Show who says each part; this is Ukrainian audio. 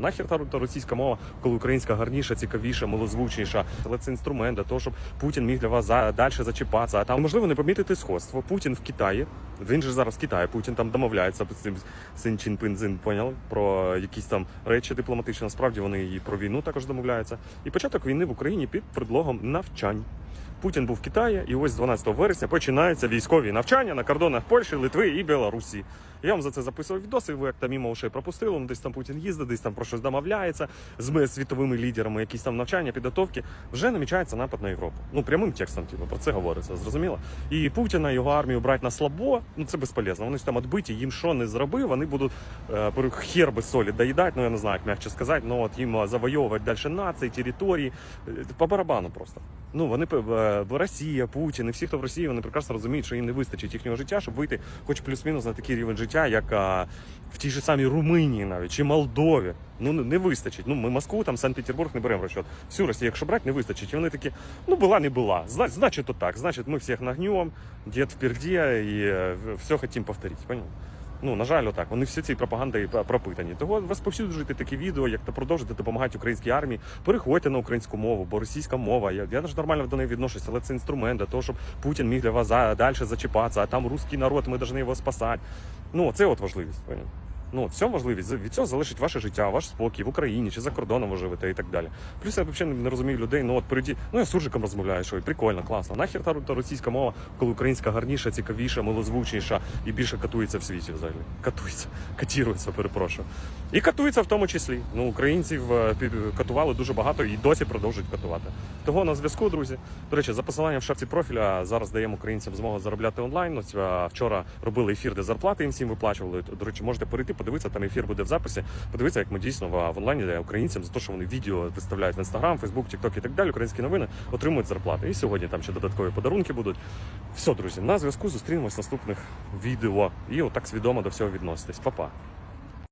Speaker 1: Нахер та російська мова, коли українська гарніша, цікавіша, милозвучніша. Але це інструмент для того, щоб Путін міг для вас за далі зачіпатися. А там можливо не помітити сходство. Путін в Китаї. Він же зараз в Китаї. Путін там домовляється з цим Син Чин Пинзин, поняли? Про якісь там речі дипломатичні. Насправді вони і про війну також домовляються. І початок війни в Україні під предлогом навчань. Путін був в Китаї, і ось 12 вересня починаються військові навчання на кордонах Польщі, Литви і Білорусі. Я вам за це записував відоси. Ви як там мимо ушей пропустили. Ну, десь там Путін їздить, десь там про щось домовляється з світовими лідерами, якісь там навчання, підготовки. Вже намічається напад на Європу. Ну прямим текстом, типу, про це говориться, зрозуміло. І Путіна, його армію брати на слабо, ну це безполезно. Вони ж там відбиті, їм що не зробив, вони будуть е, хер без солі доїдати, ну я не знаю, як м'якше сказати, ну от їм завойовувати далі нації, території, е, по барабану просто. Ну вони е, Росія, Путін і всі, хто в Росії, вони прекрасно розуміють, що їм не вистачить їхнього життя, щоб вийти, хоч плюс-мінус на такий рівень життя, як а, в тій же самій Румунії, навіть чи Молдові. Ну не- вистачить. Ну ми Москву, там Санкт-Петербург не беремо в розчет. Всю Росію, якщо брати, не вистачить. І вони такі, ну була, не була. Зна- Значить, то так. Значить, ми всіх нагнем, дід впереді і е, все хотім повторити. Понял? Ну, на жаль, отак. Вони всі ці пропаганди пропитані. Того розповсюджуйте такі відео, як та продовжити допомагати українській армії. Переходьте на українську мову, бо російська мова. Я, я ж нормально до неї відношуся, але це інструмент для того, щоб Путін міг для вас за, далі зачіпатися, а там русський народ, ми повинні його спасати. Ну, це от важливість. Ну, от, цьому важливість. Від цього залежить ваше життя, ваш спокій в Україні чи за кордоном ви живете і так далі. Плюс я взагалі не розумію людей. Ну от переді, ну я суржиком розмовляю, що і прикольно, класно. Нахер та, та російська мова, коли українська гарніша, цікавіша, милозвучніша і більше катується в світі взагалі. Катується, катірується, перепрошую. І катується в тому числі. Ну, українців е, катували дуже багато і досі продовжують катувати. Того на зв'язку, друзі. До речі, за посиланням в шапці профіля зараз даємо українцям змогу заробляти онлайн. Ось е, вчора робили ефір, де зарплати їм всім виплачували. До речі, можете перейти, подивитися, там ефір буде в записі. Подивитися, як ми дійсно в онлайні де українцям за те, що вони відео виставляють в інстаграм, Фейсбук, Тікток і так далі. Українські новини отримують зарплати. І сьогодні там ще додаткові подарунки будуть. Все, друзі, на зв'язку зустрінемось в наступних відео. І отак свідомо до всього відноситесь. Па-па.